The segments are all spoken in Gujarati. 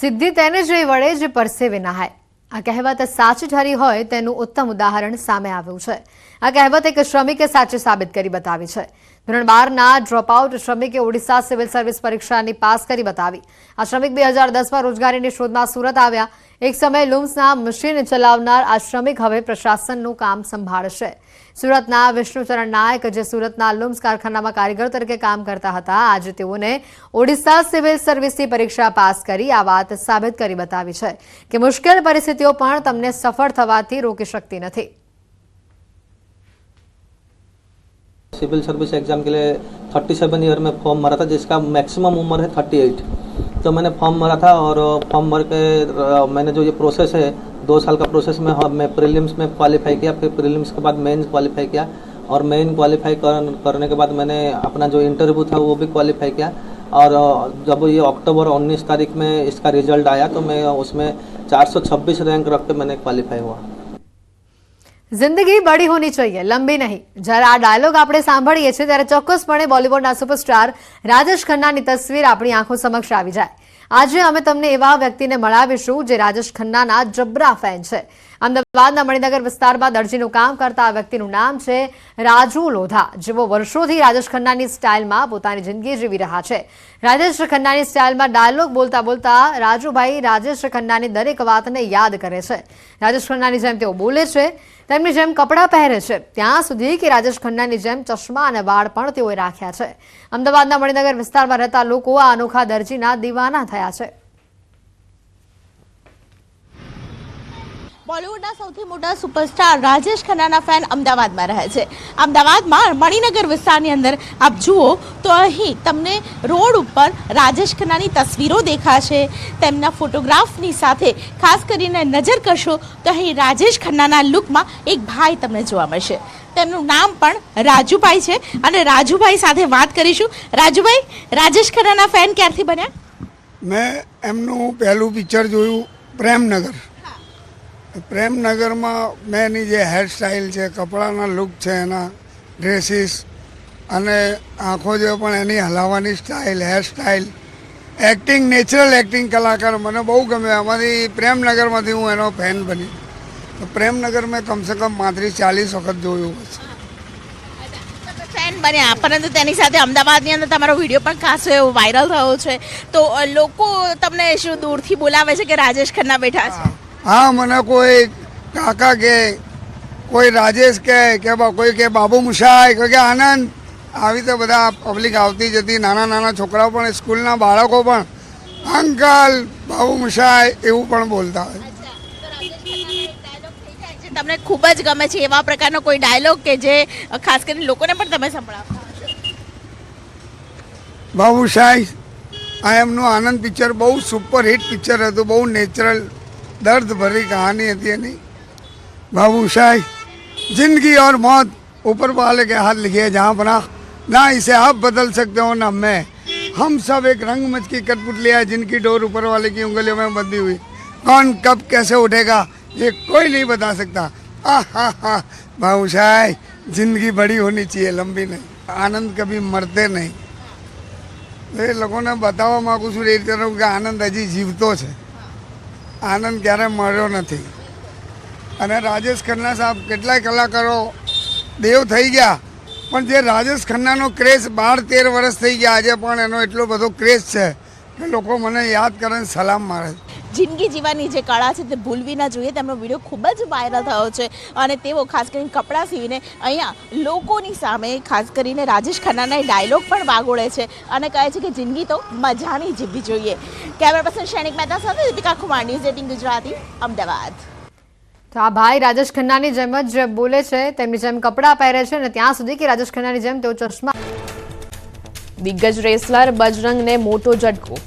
સિદ્ધિ તેને જ વળે જે પરસેવે નહાય આ કહેવત સાચી ઠરી હોય તેનું ઉત્તમ ઉદાહરણ સામે આવ્યું છે. આ કહેવત એક શ્રમિકે સાચી સાબિત કરી બતાવી છે. ધોરણ બારના ડ્રોપઆઉટ શ્રમિકે ઓડિશા સિવિલ સર્વિસ પરીક્ષાની પાસ કરી બતાવી. આ શ્રમિક બે હજાર દસમાં રોજગારીની શોધમાં સુરત આવ્યા. એક સમયે લુમ્સના મશીન ચલાવનાર આ શ્રમિક હવે પ્રશાસનનું કામ સંભાળશે. સુરતના વિષ્ણુચરણ નાયક, જે સુરતના લુમ્સ કારખાનામાં કારીગર તરીકે કામ કરતા હતા, આજે તેઓને ઓડિશા સિવિલ સર્વિસની પરીક્ષા પાસ કરી આ વાત સાબિત કરી બતાવી છે કે મુશ્કેલ પરિસ્થિતિઓ પણ તમને સફળ થવાથી રોકી શકતી નથી. सिविल सर्विस एग्ज़ाम के लिए थर्टी सेवन ईयर में फॉर्म भरा था जिसका मैक्सिमम उम्र है थर्टी एट तो मैंने फॉर्म भरा था और फॉर्म भर के मैंने जो ये प्रोसेस है दो साल का प्रोसेस में हम- मैं प्रीलिम्स में क्वालिफाई किया फिर प्रीलिम्स के बाद मेंस क्वालिफाई किया और मेन क्वालिफाई कर, करने के बाद मैंने अपना जो इंटरव्यू था वो भी क्वालिफाई किया। और जब ये अक्टूबर 19 तारीख में इसका रिज़ल्ट आया तो मैं उसमें 426 रैंक रख के मैंने क्वालिफाई हुआ। જિંદગી બડી હોની જોઈએ, લંબી નહીં. જ્યારે આ ડાયલોગ આપણે સાંભળીએ છીએ, ત્યારે ચોક્કસપણે બોલીવુડના સુપરસ્ટાર રાજેશ ખન્નાની તસવીર આપણી આંખો સમક્ષ આવી જાય. આજે અમે તમને એવા વ્યક્તિને મળાવીશું જે રાજેશ ખન્નાના જબરા ફેન છે. અમદાવાદના મણિનગર વિસ્તારમાં દરજીનું કામ કરતા આ વ્યક્તિનું નામ છે રાજુ લોધા. જેઓ વર્ષોથી રાજેશ ખન્નાની સ્ટાઇલમાં પોતાની જિંદગી જીવી રહ્યા છે. રાજેશ ખન્નાની સ્ટાઇલમાં ડાયલોગ બોલતા બોલતા રાજુભાઈ રાજેશ ખન્નાની દરેક વાતને યાદ કરે છે. રાજેશ ખન્નાની જેમ તેઓ બોલે છે, તેમની જેમ કપડાં પહેરે છે. ત્યાં સુધી કે રાજેશ ખન્નાની જેમ ચશ્મા અને વાળ પણ તેઓએ રાખ્યા છે. અમદાવાદના મણિનગર વિસ્તારમાં રહેતા લોકો આ અનોખા દરજીના દીવાના થયા છે. બોલિવૂડના સૌથી મોટા સુપરસ્ટાર રાજેશ ખન્નાના ફેન અમદાવાદમાં રહે છે. અમદાવાદમાં મણિનગર વિસ્તારની અંદર આપ જુઓ તો અહીં તમને રોડ ઉપર રાજેશ ખન્નાની તસવીરો દેખાશે. તેમના ફોટોગ્રાફની સાથે ખાસ કરીને નજર કરશો તો અહીં રાજેશ ખન્નાના લુકમાં એક ભાઈ તમને જોવા મળશે. તેમનું નામ પણ રાજુભાઈ છે અને રાજુભાઈ સાથે વાત કરીશું. રાજુભાઈ, રાજેશ ખન્નાના ફેન ક્યારથી બન્યા? મેં એમનું પહેલું પિક્ચર જોયું પ્રેમનગર. પ્રેમનગરમાં મેં એની જે હેરસ્ટાઇલ છે કપડાના લુક છે એના ડ્રેસીસ અને આંખો જે પણ એની હલાવવાની style hairstyle acting natural acting કલાકાર મને બહુ ગમે. એમાંથી પ્રેમનગરમાંથી હું એનો ફેન બની. તો પ્રેમનગર મેં કમસે કમ પાંત્રીસ ચાલીસ વખત જોયું હશે ફેન બન્યા. પરંતુ તેની સાથે અમદાવાદની અંદર તમારો વીડિયો પણ ખાસો એવો વાયરલ થયો છે. તો લોકો તમને શું દૂરથી બોલાવે છે કે રાજેશ ખન્ના બેઠા છે? હા મને કોઈ કાકા કે કોઈ રાજેશ કે કે કોઈ કે બાબુ મુશાય કે આનંદ. આવી રીતે બધા પબ્લિક આવતી જતી નાના નાના છોકરાઓ પણ સ્કૂલના બાળકો પણ અંકલ બાબુ મુશાય એવું પણ બોલતા હોય. તમને ખૂબ જ ગમે છે એવા પ્રકારનો કોઈ ડાયલોગ કે જે ખાસ કરીને લોકોને પણ તમે સંભળાવો? બાબુ શાય આ એમનું આનંદ પિક્ચર બહુ સુપર હિટ પિક્ચર હતું બહુ નેચરલ દર્દ ભરી કહાની હતી એની बाबू शाही जिंदगी और मौत ऊपर वाले के हाथ लिखे है जहाँ बना ना इसे आप बदल सकते हो ना मैं हम सब एक रंगमंच की कठपुतली है जिनकी डोर ऊपर वाले की उंगलियों में बंधी हुई कौन कब कैसे उठेगा ये कोई नहीं बता सकता आ हा हा बाबू शाही जिंदगी बड़ी होनी चाहिए लंबी नहीं आनंद कभी मरते નહીં એ લોકોને બતાવવા માગું છું એ રીતે કે આનંદ હજી જીવતો છે આનંદ ક્યારે મળ્યો નથી. અને રાજેશ ખન્ના સાહેબ કેટલાય કલાકારો દેવ થઈ ગયા, પણ જે રાજેશ ખન્નાનો ક્રેઝ બાર તેર વર્ષ થઈ ગયા, આજે પણ એનો એટલો બધો ક્રેઝ છે કે લોકો મને યાદ કરે સલામ મારે છે. જિંદગી જીવવાની જે કળા છે તે ભૂલવી ના જોઈએ. તેમનો વીડિયો ખૂબ જ વાયરલ થયો છે અને તેઓ ખાસ કરીને કપડાં સીવીને અહીંયા લોકોની સામે ખાસ કરીને રાજેશ ખન્નાના ડાયલોગ પણ વાગોળે છે અને કહે છે કે જિંદગી તો મજાની જીવવી જોઈએ. કેમેરા પર્સન શૈનિક મહેતા સાથે દીપિકા કુમાર ન્યૂઝ એટીન ગુજરાતી અમદાવાદ. તો આ ભાઈ રાજેશ ખન્નાની જેમ જ બોલે છે તેમની જેમ કપડાં પહેરે છે અને ત્યાં સુધી કે રાજેશ ખન્નાની જેમ તેઓ ચશ્મા દિગ્ગજ રેસલર બજરંગને મોટો ઝટકો.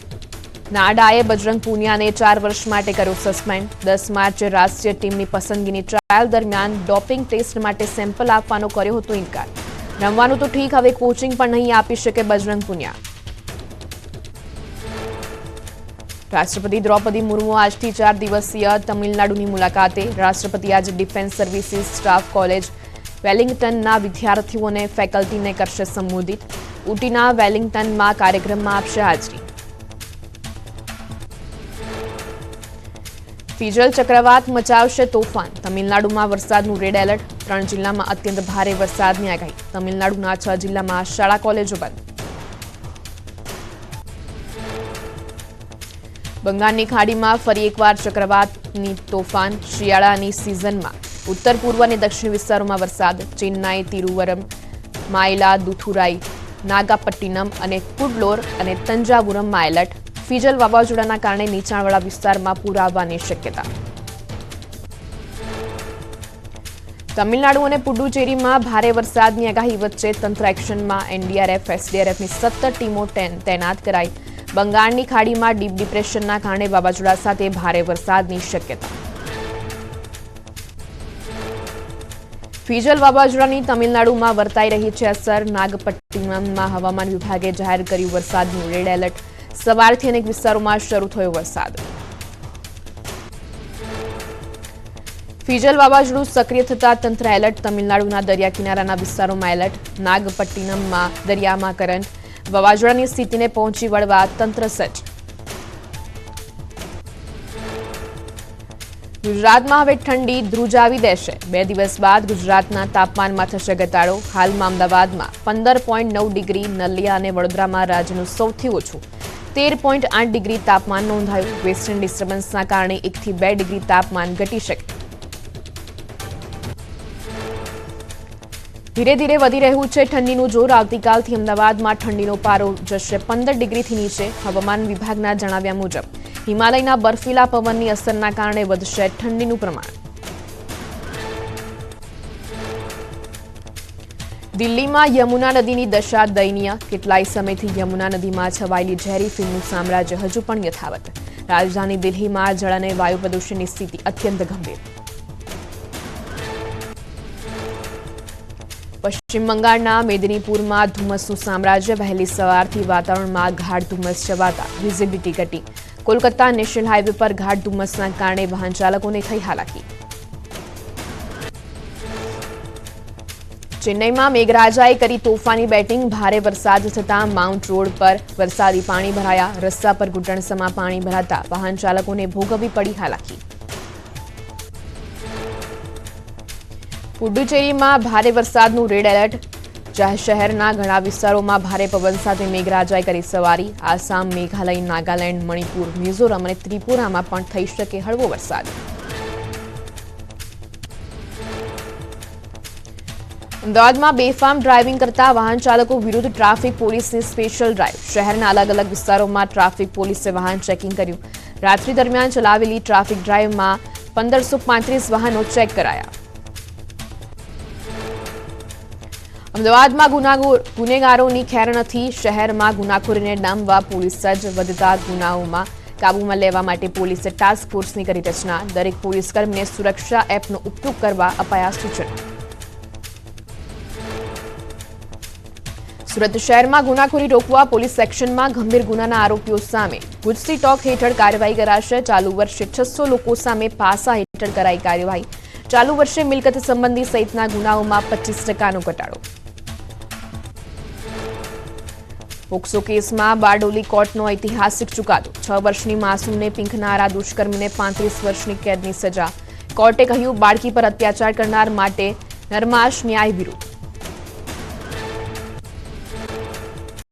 નાડાએ બજરંગ પુનિયાને ચાર વર્ષ માટે કર્યો સસ્પેન્ડ. દસ માર્ચે રાષ્ટ્રીય ટીમની પસંદગીની ટ્રાયલ દરમિયાન ડોપિંગ ટેસ્ટ માટે સેમ્પલ આપવાનો કર્યો હતો ઇનકાર. રમવાનું તો ઠીક, હવે કોચિંગ પણ નહીં આપી શકે બજરંગ પુનિયા. રાષ્ટ્રપતિ દ્રૌપદી મુર્મુ આજથી ચાર દિવસીય તમિલનાડુની મુલાકાતે. રાષ્ટ્રપતિ આજે ડિફેન્સ સર્વિસીસ, સ્ટાફ કોલેજ, વેલિંગ્ટનના વિદ્યાર્થીઓને ફેકલ્ટીને કરશે સંબોધિત. ઉટીના વેલિંગ્ટનમાં કાર્યક્રમમાં આપશે હાજરી. ફિજલ ચક્રવાત મચાવશે તોફાન. તમિલનાડુમાં વરસાદનું રેડ એલર્ટ. ત્રણ જિલ્લામાં અત્યંત ભારે વરસાદની આગાહી. તમિલનાડુના છ જિલ્લામાં શાળા, કોલેજો બંધ. બંગાળની ખાડીમાં ફરી એકવાર ચક્રવાતની તોફાન શિયાળાની સિઝનમાં. ઉત્તર, પૂર્વ અને દક્ષિણ વિસ્તારોમાં વરસાદ. ચેન્નાઈ, તિરુવરમ, માયલા, દુથુરાઈ, નાગાપટ્ટિનમ અને કુડલોર અને તંજાવુરમમાં એલર્ટ. ફિજલ વાવાઝોડાના કારણે નીચાણવાળા વિસ્તારમાં પૂર આવવાની શક્યતા. તમિલનાડુ અને પુડુચેરીમાં ભારે વરસાદની આગાહી વચ્ચે તંત્ર એક્શનમાં એનડીઆરએફ, એસડીઆરએફની સત્તર ટીમો તૈનાત કરાઈ. બંગાળની ખાડીમાં ડીપ ડિપ્રેશનના કારણે વાવાઝોડા સાથે ભારે વરસાદની શક્યતા. ફિજલ વાવાઝોડાની તમિલનાડુમાં વર્તાઈ રહી છે અસર. નાગપટ્ટિનમમાં હવામાન વિભાગે જાહેર કર્યું વરસાદનું રેડ એલર્ટ. સવારથી અનેક વિસ્તારોમાં શરૂ થયો વરસાદ. ફિજલ વાવાઝોડું સક્રિય થતા તંત્ર એલર્ટ. તમિલનાડુના દરિયા કિનારાના વિસ્તારોમાં એલર્ટ. નાગપટ્ટિનમમાં દરિયામાં કરંટ. વાવાઝોડાની સ્થિતિને પહોંચી વળવા તંત્ર સજ્જ. ગુજરાતમાં હવે ઠંડી ધ્રુજાવી દેશે. બે દિવસ બાદ ગુજરાતના તાપમાનમાં થશે ઘટાડો. હાલમાં અમદાવાદમાં પંદર પોઈન્ટ નવ ડિગ્રી, નલિયા અને વડોદરામાં રાજ્યનું સૌથી ઓછું. તેર પોઈન્ટ આઠ ડિગ્રી તાપમાન નોંધાયું. વેસ્ટર્ન ડિસ્ટર્બન્સના કારણે એકથી બે ડિગ્રી તાપમાન ઘટી શકે ધીરે ધીરે વધી રહ્યું છે ઠંડીનું જોર. આવતીકાલથી અમદાવાદમાં ઠંડીનો પારો જશે પંદર ડિગ્રીથી નીચે. હવામાન વિભાગના જણાવ્યા મુજબ, હિમાલયના બર્ફીલા પવનની અસરના કારણે વધશે ઠંડીનું પ્રમાણ. દિલ્હીમાં યમુના નદીની દશા દયનીય. કેટલાય સમયથી યમુના નદીમાં છવાયેલી ઝેરી ફિલ્મનું સામ્રાજ્ય હજુ પણ યથાવત. રાજધાની દિલ્હીમાં જળ અને વાયુ પ્રદૂષણની સ્થિતિ અત્યંત ગંભીર. પશ્ચિમ બંગાળના મેદનીપુરમાં ધુમ્મસનું સામ્રાજ્ય વહેલી સવારથી વાતાવરણમાં ગાઢ ધુમ્મસ છવાતા વિઝિબિલિટી ઘટી. કોલકાતા નેશનલ હાઈવે પર ગાઢ ધુમ્મસના કારણે વાહન ચાલકોને થઈ હાલાકી. ચેન્નઈમાં મેઘરાજાએ કરી તોફાની બેટિંગ. ભારે વરસાદ થતાં માઉન્ટ રોડ પર વરસાદી પાણી ભરાયા. રસ્તા પર ઘૂંટણસમાં પાણી ભરાતા વાહન ચાલકોને ભોગવવી પડી હાલાકી. પુડુચેરીમાં ભારે વરસાદનું રેડ એલર્ટ. શહેરના ઘણા વિસ્તારોમાં ભારે પવન સાથે મેઘરાજાએ કરી સવારી. આસામ, મેઘાલય, નાગાલેન્ડ, મણિપુર, મિઝોરમ અને ત્રિપુરામાં પણ થઈ શકે હળવો વરસાદ. અમદાવાદમાં બેફામ ડ્રાઇવિંગ કરતા વાહન ચાલકો વિરુદ્ધ ટ્રાફિક પોલીસની સ્પેશિયલ ડ્રાઇવ શહેરના અલગ અલગ વિસ્તારોમાં ટ્રાફિક પોલીસે વાહન ચેકિંગ કર્યું રાત્રિ દરમિયાન ચલાવેલી ટ્રાફિક ડ્રાઇવમાં પંદરસો પાંત્રીસ વાહનો ચેક કરાયા અમદાવાદમાં ગુનાગો- ગુનેગારોની ખેર નથી શહેરમાં ગુનાખોરીને ડામવા પોલીસ સજ્જ વધતા ગુનાઓમાં કાબૂમાં લેવા માટે પોલીસે ટાસ્ક ફોર્સની કરી રચના દરેક પોલીસકર્મીને સુરક્ષા એપનો ઉપયોગ કરવા અપાયા સૂચનો સુરત શહેરમાં ગુનાખોરી રોકવા પોલીસ સેક્શનમાં ગંભીર ગુનાના આરોપીઓ સામે. ગુજસી ટોક હેઠળ કાર્યવાહી કરાશે. ચાલુ વર્ષે છસો લોકો સામે પાસા હેઠળ કરાઈ કાર્યવાહી. ચાલુ વર્ષે મિલકત સંબંધી સહિતના ગુનાઓમાં પચીસ ટકાનો ઘટાડો. પોક્સો કેસમાં બારડોલી કોર્ટનો ઐતિહાસિક ચુકાદો. છ વર્ષની માસૂમને પીંખનારા દુષ્કર્મીને પાંત્રીસ વર્ષની કેદની સજા. કોર્ટે કહ્યું, બાળકી પર અત્યાચાર કરનાર માટે નરમાશ ન્યાય વિરુદ્ધ.